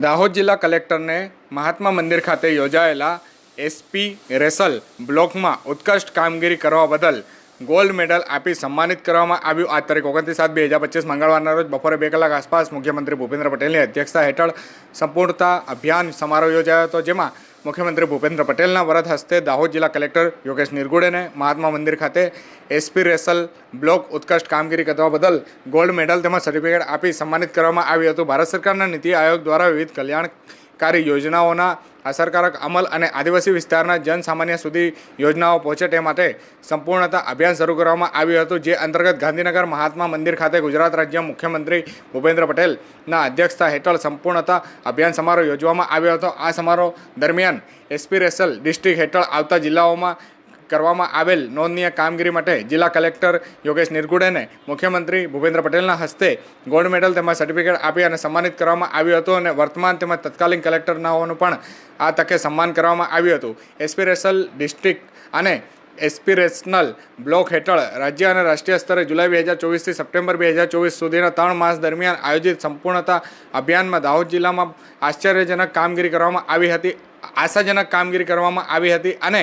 દાહોદ જિલ્લા કલેક્ટરને મહાત્મા મંદિર ખાતે યોજાયેલા એસપી રેસલ બ્લોકમાં ઉત્કૃષ્ટ કામગીરી કરવા બદલ ગોલ્ડ મેડલ આપી સન્માનિત કરવામાં આવ્યું. આજ તારીખ ઓગણત્રીસ સાત બે હજાર પચીસ મંગળવારના રોજ બપોરે બે કલાક આસપાસ મુખ્યમંત્રી ભૂપેન્દ્ર પટેલની અધ્યક્ષતા હેઠળ સંપૂર્ણતા અભિયાન સમારોહ યોજાયો હતો, જેમાં મુખ્યમંત્રી ભૂપેન્દ્ર પટેલના વરદ હસ્તે દાહોદ જિલ્લા કલેક્ટર યોગેશ નિર્ગુડેને મહાત્મા મંદિર ખાતે એસપી રેસલ બ્લોક ઉત્કૃષ્ટ કામગીરી કરવા બદલ ગોલ્ડ મેડલ તેમજ સર્ટિફિકેટ આપી સન્માનિત કરવામાં આવ્યું હતું. ભારત સરકારના નીતિ આયોગ દ્વારા વિવિધ કલ્યાણકારી યોજનાઓના અસરકારક અમલ અને આદિવાસી વિસ્તારના જનસામાન્ય સુધી યોજનાઓ પહોંચે તે માટે સંપૂર્ણતા અભિયાન શરૂ કરવામાં આવ્યું હતું, જે અંતર્ગત ગાંધીનગર મહાત્મા મંદિર ખાતે ગુજરાત રાજ્ય મુખ્યમંત્રી ભૂપેન્દ્ર પટેલના અધ્યક્ષતા હેઠળ સંપૂર્ણતા અભિયાન સમારોહ યોજવામાં આવ્યો હતો. આ સમારોહ દરમિયાન એસ્પિરેશલ ડિસ્ટ્રિક્ટ હેઠળ આવતા જિલ્લાઓમાં કરવામાં આવેલ નોંધનીય કામગીરી માટે જિલ્લા કલેક્ટર યોગેશ નિરગુડેને મુખ્યમંત્રી ભૂપેન્દ્ર પટેલના હસ્તે ગોલ્ડ મેડલ તેમજ સર્ટિફિકેટ આપી અને સન્માનિત કરવામાં આવ્યું હતું અને વર્તમાન તેમજ તત્કાલીન કલેક્ટરનાઓનું પણ આ તકે સન્માન કરવામાં આવ્યું હતું. એસ્પિરેશલ ડિસ્ટ્રિક્ટ અને એસ્પિરેશનલ બ્લોક હેઠળ રાજ્ય અને રાષ્ટ્રીય સ્તરે જુલાઈ બે હજાર ચોવીસથી સપ્ટેમ્બર બે હજાર ચોવીસ સુધીના ત્રણ માસ દરમિયાન આયોજિત સંપૂર્ણતા અભિયાનમાં દાહોદ જિલ્લામાં આશ્ચર્યજનક કામગીરી કરવામાં આવી હતી, આશાજનક કામગીરી કરવામાં આવી હતી અને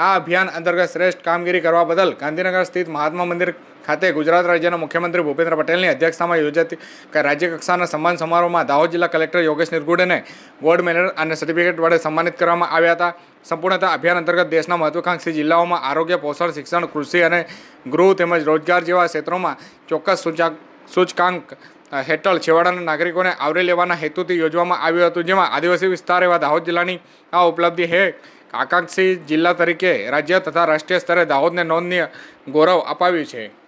આ અભિયાન અંતર્ગત શ્રેષ્ઠ કામગીરી કરવા બદલ ગાંધીનગર સ્થિત મહાત્મા મંદિર ખાતે ગુજરાત રાજ્યના મુખ્યમંત્રી ભૂપેન્દ્ર પટેલની અધ્યક્ષતામાં યોજાતી રાજ્ય કક્ષાના સન્માન સમારોહમાં દાહોદ જિલ્લા કલેક્ટર યોગેશ નિરગુડેને ગોલ્ડ મેડલ અને સર્ટિફિકેટ વડે સન્માનિત કરવામાં આવ્યા હતા. સંપૂર્ણતા અભિયાન અંતર્ગત દેશના મહત્વાકાંક્ષી જિલ્લાઓમાં આરોગ્ય, પોષણ, શિક્ષણ, કૃષિ અને ગૃહ તેમજ રોજગાર જેવા ક્ષેત્રોમાં ચોક્કસ સૂચકાંક હેઠળ છેવાડાના નાગરિકોને આવરી લેવાના હેતુથી યોજવામાં આવ્યું હતું. જેમાં આદિવાસી વિસ્તાર એવા દાહોદ જિલ્લાની આ ઉપલબ્ધિ હે આકાંક્ષી જિલ્લા તરીકે રાજ્ય તથા રાષ્ટ્રીય સ્તરે દાહોદને નોંધનીય ગૌરવ અપાવ્યું છે.